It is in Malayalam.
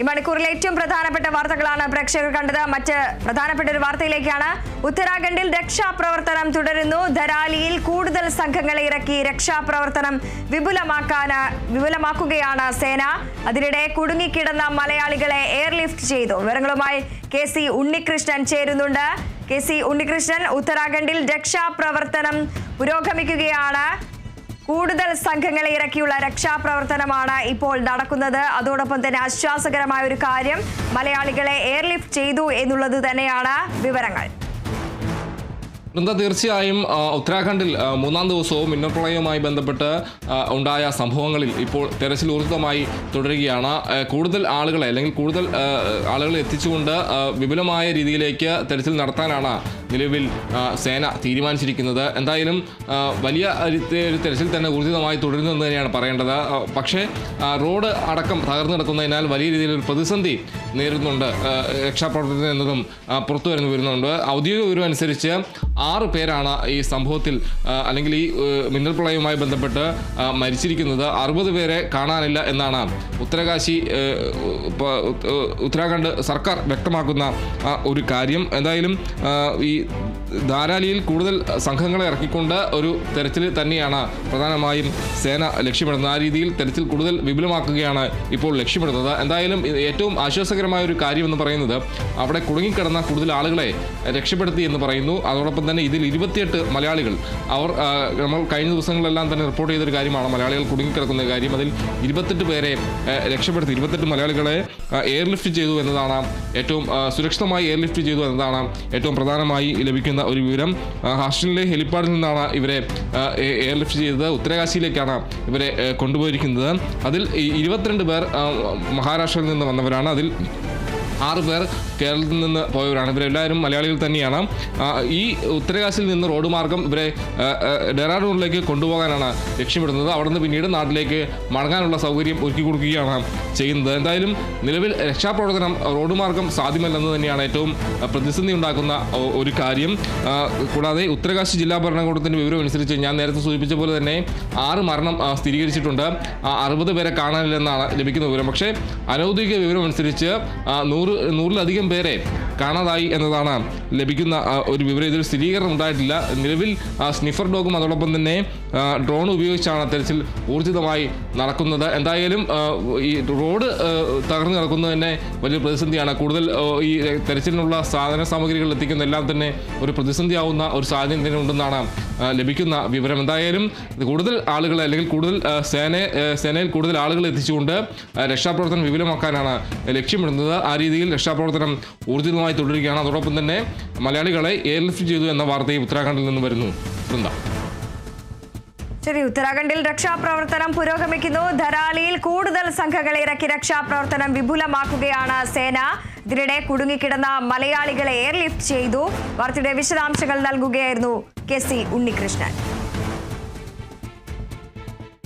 ഈ മണിക്കൂറിലെ ഏറ്റവും പ്രധാനപ്പെട്ട വാർത്തകളാണ് പ്രേക്ഷകർ കണ്ടത്. മറ്റ് പ്രധാനപ്പെട്ട ഒരു വാർത്തയിലേക്കാണ്. ഉത്തരാഖണ്ഡിൽ രക്ഷാപ്രവർത്തനം തുടരുന്നു. ധരാലിയിൽ കൂടുതൽ സംഘങ്ങളെ ഇറക്കി രക്ഷാപ്രവർത്തനം വിപുലമാക്കാൻ വിപുലമാക്കുകയാണ് സേന. അതിനിടെ കുടുങ്ങിക്കിടന്ന മലയാളികളെ എയർലിഫ്റ്റ് ചെയ്തു. വിവരങ്ങളുമായി കെ സി ഉണ്ണികൃഷ്ണൻ ചേരുന്നുണ്ട്. കെ സി ഉണ്ണികൃഷ്ണൻ ഉത്തരാഖണ്ഡിൽ രക്ഷാപ്രവർത്തനം പുരോഗമിക്കുകയാണ്. കൂടുതൽ സംഘങ്ങളെ ഇറക്കിയുള്ള രക്ഷാപ്രവർത്തനമാണ് ഇപ്പോൾ നടക്കുന്നത്. അതോടൊപ്പം തന്നെ ആശ്വാസകരമായ ഒരു കാര്യം മലയാളികളെ എയർലിഫ്റ്റ് ചെയ്തു എന്നുള്ളത് തന്നെയാണ് വിവരങ്ങൾ. വൃന്ദ തീർച്ചയായും ഉത്തരാഖണ്ഡിൽ മൂന്നാം ദിവസവും മിന്നപ്രളയവുമായി ബന്ധപ്പെട്ട് ഉണ്ടായ സംഭവങ്ങളിൽ ഇപ്പോൾ തെരച്ചിൽ ഊർജിതമായി തുടരുകയാണ്. കൂടുതൽ ആളുകളെ അല്ലെങ്കിൽ കൂടുതൽ ആളുകളെ എത്തിച്ചുകൊണ്ട് വിപുലമായ രീതിയിലേക്ക് തെരച്ചിൽ നടത്താനാണ് നിലവിൽ സേന തീരുമാനിച്ചിരിക്കുന്നത്. എന്തായാലും വലിയ തെരച്ചിൽ തന്നെ ഊർജിതമായി തുടരുന്നു എന്ന് തന്നെയാണ് പറയേണ്ടത്. പക്ഷേ റോഡ് അടക്കം തകർന്നു കിടക്കുന്നതിനാൽ വലിയ രീതിയിലൊരു പ്രതിസന്ധി നേരിടുന്നുണ്ട്. രക്ഷാപ്രവർത്തനം എന്നതും പുറത്തു വരുന്നു വരുന്നുണ്ട്. ഔദ്യോഗിക വിവരം അനുസരിച്ച് ആറ് പേരാണ് ഈ സംഭവത്തിൽ അല്ലെങ്കിൽ ഈ മിന്നൽ പ്രളയവുമായി ബന്ധപ്പെട്ട് മരിച്ചിരിക്കുന്നത്. അറുപത് പേരെ കാണാനില്ല എന്നാണ് ഉത്തരകാശി ഉത്തരാഖണ്ഡ് സർക്കാർ വ്യക്തമാക്കുന്ന ഒരു കാര്യം. എന്തായാലും ഈ ധാരാലിയിൽ കൂടുതൽ സംഘങ്ങളെ ഇറക്കിക്കൊണ്ട് ഒരു തെരച്ചിൽ തന്നെയാണ് പ്രധാനമായും സേന ലക്ഷ്യമിടുന്നത്. ആ രീതിയിൽ തെരച്ചിൽ കൂടുതൽ വിപുലമാക്കുകയാണ് ഇപ്പോൾ ലക്ഷ്യമിടുന്നത്. എന്തായാലും ഏറ്റവും ആശ്വാസകരമായ ഒരു കാര്യം എന്ന് പറയുന്നത് അവിടെ കുടുങ്ങിക്കിടന്ന കൂടുതൽ ആളുകളെ രക്ഷപ്പെടുത്തി എന്ന് പറയുന്നു. അതോടൊപ്പം തന്നെ ഇതിൽ ഇരുപത്തിയെട്ട് മലയാളികൾ. അവർ നമ്മൾ കഴിഞ്ഞ ദിവസങ്ങളെല്ലാം തന്നെ റിപ്പോർട്ട് ചെയ്തൊരു കാര്യമാണ്. മലയാളികൾ കുടുങ്ങിക്കിടക്കുന്ന കാര്യം. അതിൽ ഇരുപത്തെട്ട് പേരെ രക്ഷപ്പെടുത്തി. ഇരുപത്തെട്ട് മലയാളികളെ എയർലിഫ്റ്റ് ചെയ്തു എന്നതാണ് ഏറ്റവും സുരക്ഷിതമായി എയർലിഫ്റ്റ് ചെയ്തു എന്നതാണ് ഏറ്റവും പ്രധാനമായി ലഭിക്കുന്ന ഒരു വിവരം. ഹാസ്റ്റലിലെ ഹെലിപ്പാഡിൽ നിന്നാണ് ഇവരെ എയർലിഫ്റ്റ് ചെയ്തത്. ഉത്തരകാശിയിലേക്കാണ് ഇവരെ കൊണ്ടുപോയിരിക്കുന്നത്. അതിൽ ഇരുപത്തിരണ്ട് പേർ മഹാരാഷ്ട്രയിൽ നിന്ന് വന്നവരാണ്. അതിൽ ആറ് പേർ കേരളത്തിൽ നിന്ന് പോയവരാണ്. ഇവരെല്ലാവരും മലയാളികൾ തന്നെയാണ്. ഈ ഉത്തരകാശിയിൽ നിന്ന് റോഡ് മാർഗം ഇവരെ ഡെറാഡൂണിലേക്ക് കൊണ്ടുപോകാനാണ് ലക്ഷ്യമിടുന്നത്. അവിടുന്ന് പിന്നീട് നാട്ടിലേക്ക് മടങ്ങാനുള്ള സൗകര്യം ഒരുക്കി കൊടുക്കുകയാണ് ചെയ്യുന്നത്. എന്തായാലും നിലവിൽ രക്ഷാപ്രവർത്തനം റോഡ് മാർഗം സാധ്യമല്ലെന്ന് തന്നെയാണ് ഏറ്റവും പ്രതിസന്ധി ഉണ്ടാക്കുന്ന ഒരു കാര്യം. കൂടാതെ ഉത്തരകാശി ജില്ലാ ഭരണകൂടത്തിന്റെ വിവരം അനുസരിച്ച് ഞാൻ നേരത്തെ സൂചിപ്പിച്ച പോലെ തന്നെ ആറ് മരണം സ്ഥിരീകരിച്ചിട്ടുണ്ട്. അറുപത് പേരെ കാണാനില്ലെന്നാണ് ലഭിക്കുന്ന വിവരം. പക്ഷേ അനൗദ്യോഗിക വിവരം അനുസരിച്ച് ആ, നൂറ് നൂറിലധികം പേരെ കാണാതായി എന്നതാണ് ലഭിക്കുന്ന ഒരു വിവരം. ഇതിൽ സ്ഥിരീകരണം ഉണ്ടായിട്ടില്ല. നിലവിൽ സ്നിഫർ ഡോഗും അതോടൊപ്പം തന്നെ ഡ്രോൺ ഉപയോഗിച്ചാണ് തെരച്ചിൽ ഊർജിതമായി നടക്കുന്നത്. എന്തായാലും ഈ റോഡ് തകർന്നു കിടക്കുന്നത് തന്നെ വലിയ പ്രതിസന്ധിയാണ്. കൂടുതൽ ഈ തെരച്ചിലിനുള്ള സാധന സാമഗ്രികൾ എത്തിക്കുന്ന എല്ലാം തന്നെ ഒരു പ്രതിസന്ധിയാവുന്ന ഒരു സാഹചര്യം തന്നെ ഉണ്ടെന്നാണ് ലഭിക്കുന്ന വിവരം. എന്തായാലും കൂടുതൽ ആളുകൾ അല്ലെങ്കിൽ കൂടുതൽ സേന സേനയിൽ കൂടുതൽ ആളുകൾ എത്തിച്ചുകൊണ്ട് രക്ഷാപ്രവർത്തനം വിപുലമാക്കാനാണ് ലക്ഷ്യമിടുന്നത്. ആ രീതിയിൽ രക്ഷാപ്രവർത്തനം ഊർജിതമായി തുടരുകയാണ്. അതോടൊപ്പം തന്നെ മലയാളികളെ എയർലിഫ്റ്റ് ചെയ്തു എന്ന വാർത്തയും ഉത്തരാഖണ്ഡിൽ നിന്ന് വരുന്നു. വൃന്ദ. ശരി ഉത്തരാഖണ്ഡിൽ രക്ഷാപ്രവർത്തനം പുരോഗമിക്കുന്നു. ധരാളിയിൽ കൂടുതൽ സംഘങ്ങളെ ഇറക്കി രക്ഷാപ്രവർത്തനം വിപുലമാക്കുകയാണ് സേന. ഇതിനിടെ കുടുങ്ങിക്കിടന്ന മലയാളികളെ എയർലിഫ്റ്റ് ചെയ്തു. വാർത്തയുടെ വിശദാംശങ്ങൾ നൽകുകയായിരുന്നു കെ സി ഉണ്ണികൃഷ്ണൻ.